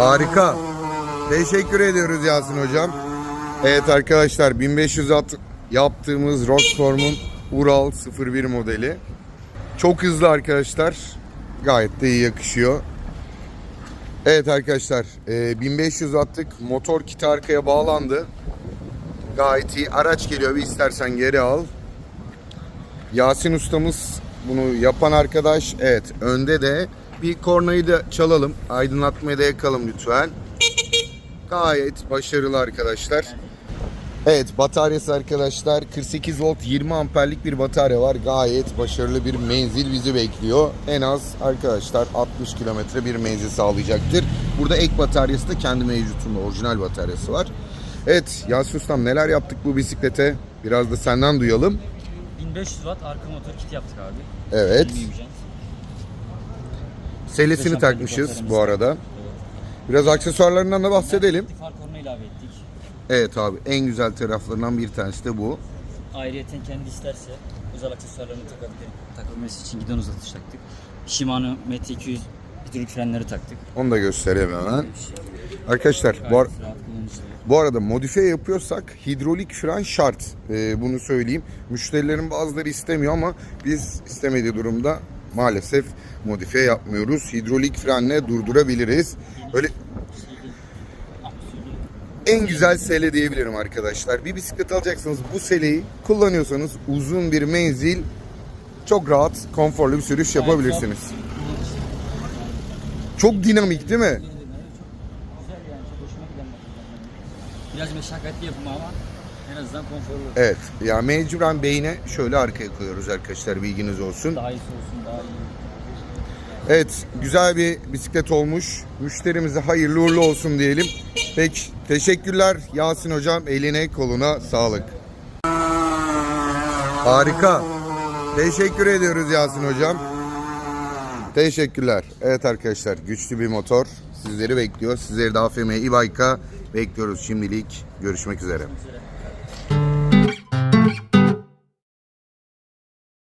Harika. Teşekkür ediyoruz Yasin hocam. Evet arkadaşlar 1500 watt yaptığımız Rockform'un Ural 01 modeli. Çok hızlı arkadaşlar. Gayet de iyi yakışıyor. Evet arkadaşlar e, 1500 wattlık motor kiti arkaya bağlandı. Gayet iyi. Araç geliyor bir istersen geri al. Yasin ustamız bunu yapan arkadaş. Evet önde de bir kornayı da çalalım. Aydınlatmayı da yakalım lütfen. Gayet başarılı arkadaşlar. Evet bataryası arkadaşlar 48 volt 20 amperlik bir batarya var. Gayet başarılı bir menzil bizi bekliyor. En az arkadaşlar 60 kilometre bir menzil sağlayacaktır. Burada ek bataryası da kendi mevcutunda orijinal bataryası var. Evet Yasin Ustam neler yaptık bu bisiklete? Biraz da senden duyalım. 1500 watt arka motor kit yaptık abi. Evet. Selesini takmışız bu arada. Biraz aksesuarlarından da bahsedelim. Evet. Far korna ilave ettik. Evet abi en güzel taraflarından bir tanesi de bu. Ayrıyeten kendi isterse özel aksesuarlarını takabilir. Takabilmesi için gidon uzatış taktık. Shimano MT200 hidrolik frenleri taktık. Onu da göstereyim hemen. Arkadaşlar bu, ar- bu arada modifiye yapıyorsak hidrolik fren şart. Ee, bunu söyleyeyim. Müşterilerin bazıları istemiyor ama biz istemediği durumda maalesef modifiye yapmıyoruz. Hidrolik frenle durdurabiliriz. Öyle en güzel sele diyebilirim arkadaşlar. Bir bisiklet alacaksanız bu seleyi kullanıyorsanız uzun bir menzil çok rahat, konforlu bir sürüş yapabilirsiniz. Çok dinamik değil mi? Biraz meşakkatli yapımı ama en azından konforlu. Evet. Ya mecburen beyne şöyle arkaya koyuyoruz arkadaşlar bilginiz olsun. Daha iyisi olsun daha iyi. Evet güzel bir bisiklet olmuş. Müşterimize hayırlı uğurlu olsun diyelim. Peki teşekkürler Yasin hocam. Eline koluna sağlık. Harika. Teşekkür ediyoruz Yasin hocam. Teşekkürler. Evet arkadaşlar güçlü bir motor sizleri bekliyor. Sizleri de AFM e-bike'a bekliyoruz şimdilik. Görüşmek üzere. Üzere.